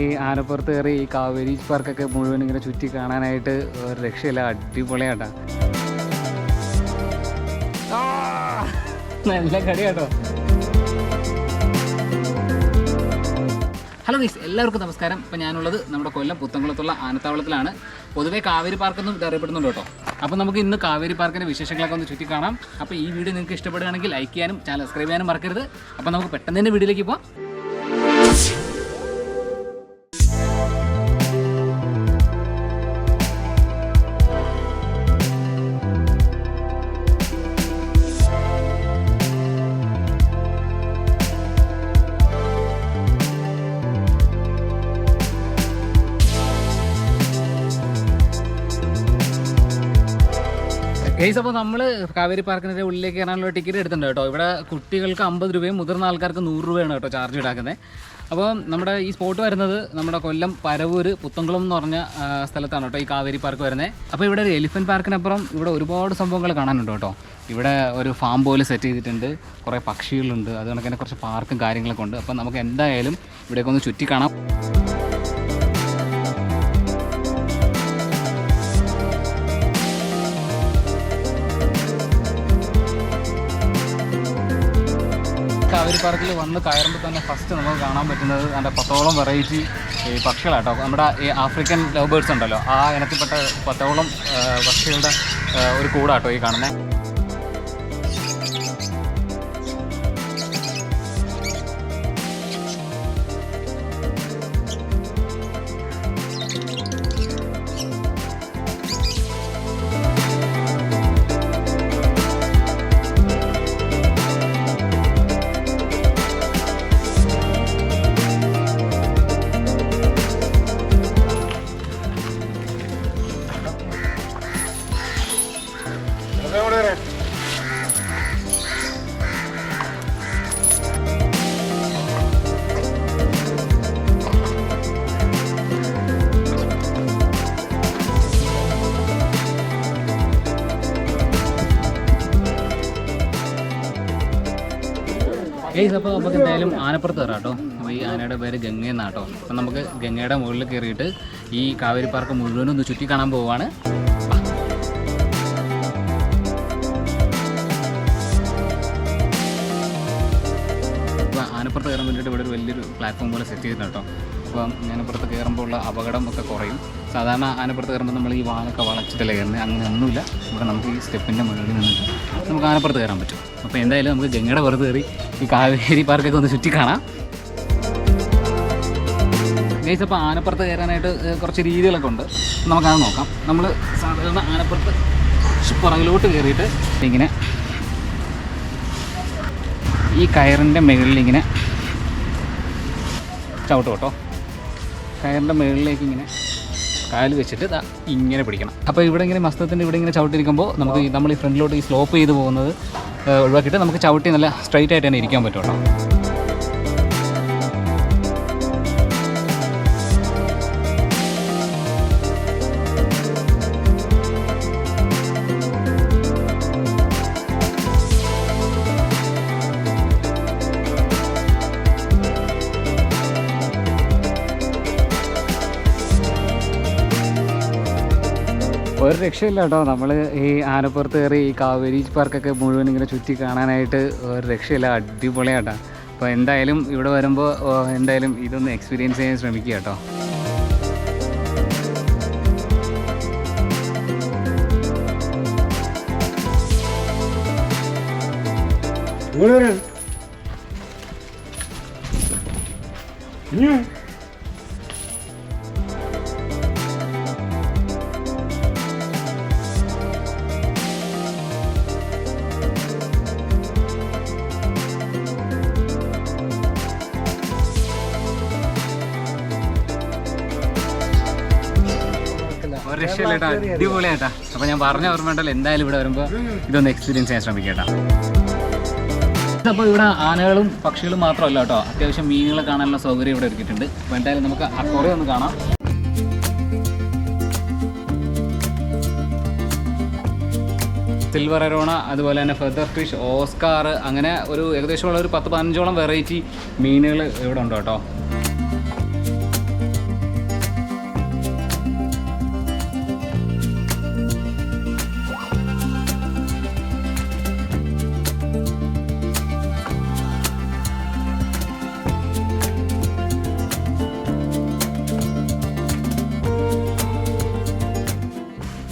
ഈ ആനപ്പുറത്ത് കയറി ഈ കാവേരി പാർക്കൊക്കെ മുഴുവൻ ഇങ്ങനെ ചുറ്റി കാണാനായിട്ട് ഒരു രക്ഷയില്ല. അടിപൊളിയാട്ടാ. നല്ല കടി കേട്ടോ ഹലോ ഗൈസ് എല്ലാവർക്കും നമസ്കാരം. ഇപ്പം ഞാനുള്ളത് നമ്മുടെ കൊല്ലം പുത്തംകുളത്തുള്ള ആനത്താവളത്തിലാണ്. പൊതുവേ കാവേരി പാർക്കൊന്നും ഇത് അറിയപ്പെടുന്നുണ്ട് കേട്ടോ. അപ്പോൾ നമുക്ക് ഇന്ന് കാവേരി പാർക്കിന്റെ വിശേഷങ്ങളൊക്കെ ഒന്ന് ചുറ്റി കാണാം. അപ്പോൾ ഈ വീഡിയോ നിങ്ങൾക്ക് ഇഷ്ടപ്പെടുകയാണെങ്കിൽ ലൈക്ക് ചെയ്യാനും ചാനൽ സബ്സ്ക്രൈബ് ചെയ്യാനും മറക്കരുത്. അപ്പോൾ നമുക്ക് പെട്ടെന്ന് തന്നെ വീഡിയോയിലേക്ക് പോകാം ഗൈസ് അപ്പോൾ നമ്മൾ കാവേരി പാർക്കിന്റെ ഉള്ളിലേക്ക് കയറാനുള്ള ടിക്കറ്റ് എടുത്തിട്ടുണ്ട് കേട്ടോ. ഇവിടെ കുട്ടികൾക്ക് അമ്പത് രൂപയും മുതിർന്ന ആൾക്കാർക്ക് നൂറ് രൂപയാണ് കേട്ടോ ചാർജ് ഈടാക്കുന്നത് അപ്പോൾ നമ്മുടെ ഈ സ്പോട്ട് വരുന്നത് നമ്മുടെ കൊല്ലം പരവൂർ പുത്തംകുളം എന്ന് പറഞ്ഞ സ്ഥലത്താണ് കേട്ടോ ഈ കാവേരി പാർക്ക് വരുന്നത് അപ്പോൾ ഇവിടെ ഒരു എലിഫന്റ് പാർക്കിനപ്പുറം ഇവിടെ ഒരുപാട് സംഭവങ്ങൾ കാണാനുണ്ട് കേട്ടോ. ഇവിടെ ഒരു ഫാം പോലെ സെറ്റ് ചെയ്തിട്ടുണ്ട്. കുറേ പക്ഷികളുണ്ട്. അത് കണക്ക് തന്നെ കുറച്ച് പാർക്കും കാര്യങ്ങളൊക്കെ ഉണ്ട്. അപ്പോൾ നമുക്ക് എന്തായാലും ഇവിടെയൊക്കെ ഒന്ന് ചുറ്റി കാണാം. കാവേരി പാർക്കിൽ വന്ന് കയറുമ്പോൾ തന്നെ ഫസ്റ്റ് നമുക്ക് കാണാൻ പറ്റുന്നത് അതിന്റെ പത്തോളം വെറൈറ്റി ഈ പക്ഷികളാട്ടോ. നമ്മുടെ ഈ ആഫ്രിക്കൻ ലവ് ബേർഡ്സ് ഉണ്ടല്ലോ ആ ഇനത്തിൽപ്പെട്ട പത്തോളം പക്ഷികളുടെ ഒരു കൂടാട്ടോ ഈ കാണുന്നത് ഗൈസ് അപ്പോൾ നമുക്ക് എന്തായാലും ആനപ്പുറത്ത് കയറാം കേട്ടോ. അപ്പോൾ ഈ ആനയുടെ പേര് ഗംഗ എന്നാട്ടോ അപ്പം നമുക്ക് ഗംഗയുടെ മുകളിൽ കയറിയിട്ട് ഈ കാവേരി പാർക്ക് മുഴുവനും ഒന്ന് ചുറ്റി കാണാൻ പോവുകയാണ് ആനപ്പുറത്ത് കയറാൻ വേണ്ടിയിട്ട് ഇവിടെ ഒരു വലിയൊരു പ്ലാറ്റ്ഫോം പോലെ സെറ്റ് ചെയ്തിട്ടുണ്ട് കേട്ടോ. അപ്പം ആനപ്പുറത്ത് കയറുമ്പോൾ ഉള്ള അപകടം ഒക്കെ കുറയും. സാധാരണ ആനപ്പുറത്ത് കയറുമ്പോൾ നമ്മൾ ഈ വാളൊക്കെ വളച്ചിട്ടല്ലേ കയറുന്നത്? അങ്ങനെ ഒന്നുമില്ല. ഇവിടെ നമുക്ക് ഈ സ്റ്റെപ്പിന്റെ മുകളിൽ നിന്നിട്ട് നമുക്ക് ആനപ്പുറത്ത് കയറാൻ പറ്റും. അപ്പോൾ എന്തായാലും നമുക്ക് ഗംഗയുടെ പുറത്ത് കയറി ഈ കാവേരി പാർക്കൊക്കെ ഒന്ന് ചുറ്റി കാണാം. ഗൈസ് അപ്പോൾ ആനപ്പുറത്ത് കയറാനായിട്ട് കുറച്ച് രീതികളൊക്കെ ഉണ്ട്. നമുക്കത് നോക്കാം. നമ്മൾ സാധാരണ ആനപ്പുറത്ത് പുറകിലോട്ട് കയറിയിട്ട് ഇങ്ങനെ ഈ കയറിന്റെ മുകളിൽ ഇങ്ങനെ ചവിട്ട് കേട്ടോ. കയറിന്റെ മുകളിലേക്ക് ഇങ്ങനെ കാൽ വെച്ചിട്ട് ഇങ്ങനെ പിടിക്കണം. അപ്പോൾ ഇവിടെ ഇങ്ങനെ മസ്തത്തിന്റെ ഇവിടെ ഇങ്ങനെ ചവിട്ടിരിക്കുമ്പോൾ നമുക്ക് നമ്മൾ ഈ ഫ്രണ്ടിലോട്ട് ഈ സ്ലോപ്പ് ചെയ്ത് പോകുന്നത് ഒഴിവാക്കിയിട്ട് നമുക്ക് ചവിട്ടി നല്ല സ്ട്രൈറ്റ് ആയിട്ട് തന്നെ ഇരിക്കാൻ പറ്റും ഒരു രക്ഷയില്ല കേട്ടോ. നമ്മൾ ഈ ആനപ്പുറത്ത് കയറി ഈ കാവേരി പാർക്കൊക്കെ മുഴുവൻ ഇങ്ങനെ ചുറ്റി കാണാനായിട്ട് ഒരു രക്ഷയില്ല. അടിപൊളിയാട്ടോ അപ്പോൾ എന്തായാലും ഇവിടെ വരുമ്പോൾ എന്തായാലും ഇതൊന്ന് എക്സ്പീരിയൻസ് ചെയ്യാൻ ശ്രമിക്കുക കേട്ടോ. ഇങ്ങോട്ട് രക്ഷയില്ല കേട്ടോ അടിപൊളിയാട്ടാ അപ്പോൾ ഞാൻ പറഞ്ഞ ഓർമ്മ ഉണ്ടല്ലോ എന്തായാലും ഇവിടെ വരുമ്പോൾ ഇതൊന്ന് എക്സ്പീരിയൻസ് ചെയ്യാൻ ശ്രമിക്കട്ടാ. അപ്പോൾ ഇവിടെ ആനകളും പക്ഷികളും മാത്രമല്ല കേട്ടോ. അത്യാവശ്യം മീനുകളെ കാണാനുള്ള സൗകര്യം ഇവിടെ ഒരുക്കിയിട്ടുണ്ട്. അപ്പോൾ എന്തായാലും നമുക്ക് അക്കോറെ ഒന്ന് കാണാം. സിൽവർ അരോണ അതുപോലെ തന്നെ ഫെദർ ഫിഷ് ഓസ്കാർ അങ്ങനെ ഒരു ഏകദേശമുള്ള ഒരു പത്ത് പതിനഞ്ചോളം വെറൈറ്റി മീനുകൾ ഇവിടെ ഉണ്ട് കേട്ടോ?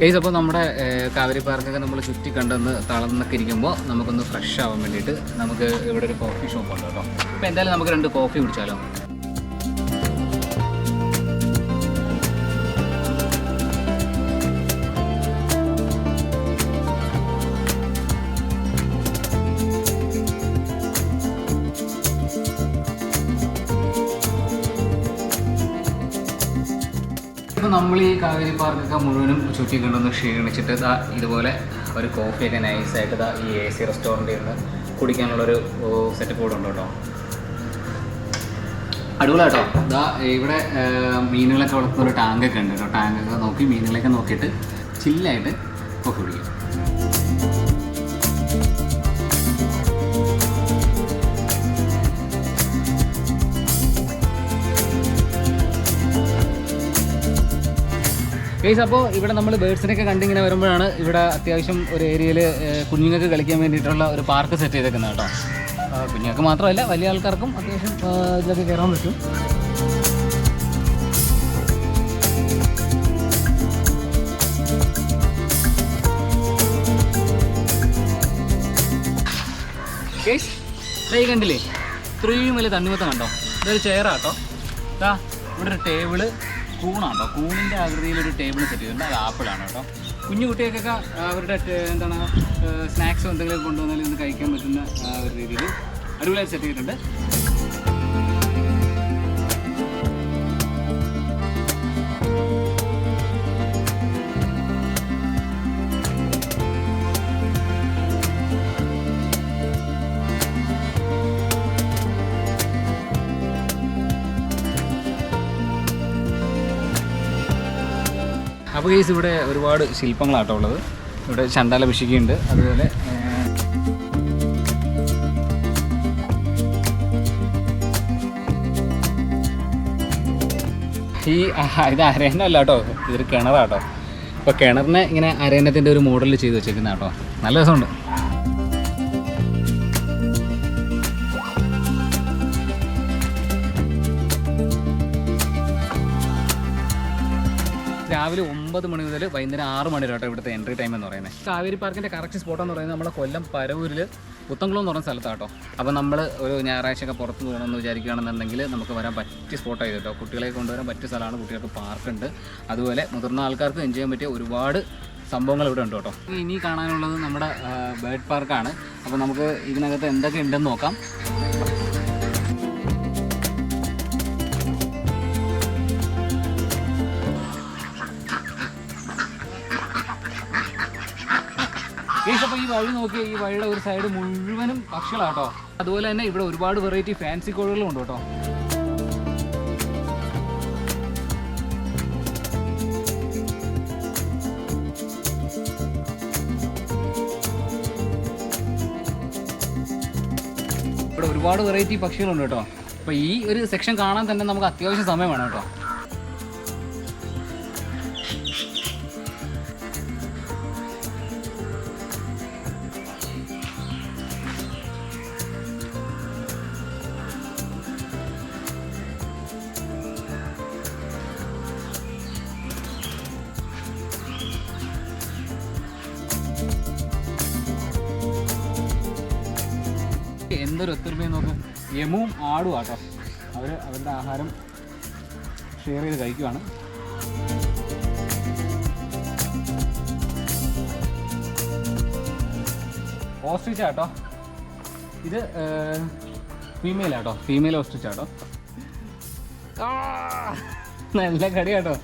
ഗൈസ് അപ്പോൾ നമ്മുടെ കാവേരി പാർക്കൊക്കെ നമ്മൾ ചുറ്റി കണ്ടെന്ന് തളർന്നൊക്കെ ഇരിക്കുമ്പോൾ നമുക്കൊന്ന് ഫ്രഷ് ആവാൻ വേണ്ടിയിട്ട് നമുക്ക് ഇവിടെ ഒരു കോഫി ഷോപ്പ് ഉണ്ട് കേട്ടോ. അപ്പോൾ എന്തായാലും നമുക്ക് രണ്ട് കോഫി കുടിച്ചാലോ? നമ്മൾ ഈ കാവേരി പാർക്കൊക്കെ മുഴുവനും ചുറ്റി കണ്ടൊന്ന് ക്ഷീണിച്ചിട്ട് ഇതാ ഇതുപോലെ ഒരു കോഫിയൊക്കെ നൈസായിട്ട് ഇതാ ഈ എ സി റെസ്റ്റോറന്റിൽ നിന്ന് കുടിക്കാനുള്ളൊരു സെറ്റപ്പ് കൂടെ ഉണ്ട് കേട്ടോ അടിപൊളിയാട്ടോ. ഇതാ ഇവിടെ മീനുകളൊക്കെ വളർത്തുന്ന ഒരു ടാങ്കൊക്കെ ഉണ്ട് കേട്ടോ ടാങ്കൊക്കെ നോക്കി മീനുകളൊക്കെ നോക്കിയിട്ട് ചില്ലായിട്ട് കോഫി കുടിക്കും. ഗൈസ് അപ്പോൾ ഇവിടെ നമ്മൾ ബേഡ്സിനൊക്കെ കണ്ടിങ്ങനെ വരുമ്പോഴാണ് ഇവിടെ അത്യാവശ്യം ഒരു ഏരിയയിൽ കുഞ്ഞുങ്ങൾക്ക് കളിക്കാൻ വേണ്ടിയിട്ടുള്ള ഒരു പാർക്ക് സെറ്റ് ചെയ്തേക്കുന്നത് കേട്ടോ. കുഞ്ഞുങ്ങൾക്ക് മാത്രമല്ല വലിയ ആൾക്കാർക്കും അത്യാവശ്യം ഇതിലൊക്കെ കയറാൻ പറ്റും. ഈ കണ്ടില്ലേ? ഇത്രയും വലിയ തണ്ണിമത്തം കണ്ടോ? ഇതൊരു ചെയറാട്ടോ ഇതാ ഇവിടെ ഒരു ടേബിൾ കൂണാട്ടോ. കൂണിന്റെ ആകൃതിയിൽ ഒരു ടേബിൾ സെറ്റ് ചെയ്തിട്ടുണ്ട്. അത് ആപ്പിളാണ് കേട്ടോ. കുഞ്ഞു കുട്ടികൾക്കൊക്കെ അവരുടെ എന്താണ് സ്നാക്സോ എന്തെങ്കിലും കൊണ്ടുവന്നാലും ഇന്ന് കഴിക്കാൻ പറ്റുന്ന ഒരു രീതിയിൽ അടിപൊളിയായി സെറ്റ് ചെയ്തിട്ടുണ്ട്. അപ്പോൾ കേസ് ഇവിടെ ഒരുപാട് ശില്പങ്ങളാട്ടോ ഉള്ളത്. ഇവിടെ ചണ്ടാല പിശിക്കുണ്ട് അതുപോലെ ഈ ഇത് അരയന്നല്ല കേട്ടോ ഇതൊരു കിണറാട്ടോ. അപ്പോൾ കിണറിനെ ഇങ്ങനെ അരേനത്തിന്റെ ഒരു മോഡൽ ചെയ്ത് വെച്ചേക്കുന്ന കേട്ടോ നല്ല രസമുണ്ട്. ഒമ്പത് മണി മുതൽ വൈകുന്നേരം ആറ് മണി വരെ ഇവിടുത്തെ എൻട്രി ടൈം എന്ന് പറയുന്നത്. കാവേരി പാർക്കിന്റെ കറക്റ്റ് സ്പോട്ട് എന്ന് പറയുന്നത് നമ്മുടെ കൊല്ലം പരവൂരിൽ പുത്തംകുളം എന്ന് പറയുന്ന സ്ഥലത്താട്ടോ അപ്പോൾ നമ്മൾ ഒരു ഞായറാഴ്ചയൊക്കെ പുറത്ത് പോകണമെന്ന് വിചാരിക്കുകയാണെന്നുണ്ടെങ്കിൽ നമുക്ക് വരാൻ പറ്റിയ സ്പോട്ടായി കേട്ടോ കുട്ടികളെ കൊണ്ടുവരാൻ പറ്റിയ സ്ഥലമാണ് കുട്ടികൾക്ക് പാർക്കുണ്ട് അതുപോലെ മുതിർന്ന ആൾക്കാർക്ക് എൻജോയ് ചെയ്യാൻ പറ്റിയ ഒരുപാട് സംഭവങ്ങൾ ഇവിടെ ഉണ്ട് കേട്ടോ ഇനി കാണാനുള്ളത് നമ്മുടെ ബേർഡ് പാർക്കാണ് അപ്പോൾ നമുക്ക് ഇതിനകത്ത് എന്തൊക്കെ ഉണ്ടെന്ന് നോക്കാം. അപ്പോൾ ഈ വഴി നോക്കി ഈ വഴിയുടെ ഒരു സൈഡ് മുഴുവനും പക്ഷികളാട്ടോ. അതുപോലെ തന്നെ ഇവിടെ ഒരുപാട് വെറൈറ്റി ഫാൻസി കോഴികളും ഉണ്ട് കേട്ടോ. ഇവിടെ ഒരുപാട് വെറൈറ്റി പക്ഷികളുണ്ട് കേട്ടോ. അപ്പോൾ ഈ ഒരു സെക്ഷൻ കാണാൻ തന്നെ നമുക്ക് അത്യാവശ്യം സമയം വേണം കേട്ടോ. എന്തൊരു ഒത്തൊരുമയും നോക്ക്. യമുവും ആടും ആട്ടോ. അവർ അവരുടെ ആഹാരം ഷെയർ ചെയ്ത് കഴിക്കുവാണ്. ഓസ്ട്രിച്ച് ആട്ടോ. ഇത് ഫീമെയിൽ ആട്ടോ. ഫീമെയിൽ ഓസ്ട്രിച്ച് ആട്ടോ. നല്ല കടി കടിയാട്ടോ.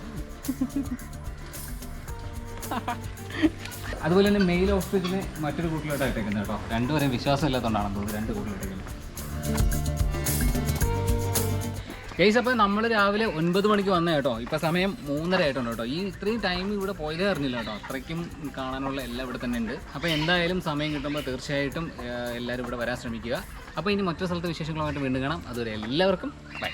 അതുപോലെ തന്നെ മെയിൽ ഓഫീസിന് മറ്റൊരു കൂട്ടിലോട്ട് ഇട്ടേക്കുന്നത് കേട്ടോ. രണ്ടുപേരും വിശ്വാസം ഇല്ലാത്തതുകൊണ്ടാണെന്ന് രണ്ട് കൂട്ടിലിട്ടേക്കുന്നത് കേസ് അപ്പോൾ നമ്മൾ രാവിലെ ഒൻപത് മണിക്ക് വന്ന കേട്ടോ. ഇപ്പോൾ സമയം മൂന്നര ആയിട്ടുണ്ട് കേട്ടോ. ഈ ഇത്രയും ടൈം ഇവിടെ പോയതേ അറിഞ്ഞില്ല കേട്ടോ. അത്രയ്ക്കും കാണാനുള്ള എല്ലാം ഇവിടെ തന്നെ ഉണ്ട്. അപ്പോൾ എന്തായാലും സമയം കിട്ടുമ്പോൾ തീർച്ചയായിട്ടും എല്ലാവരും ഇവിടെ വരാൻ ശ്രമിക്കുക. അപ്പോൾ ഇനി മറ്റൊരു സ്ഥലത്തെ വിശേഷങ്ങളുമായിട്ട് വീണ്ടും കാണാം. അതുവരെ എല്ലാവർക്കും ബൈ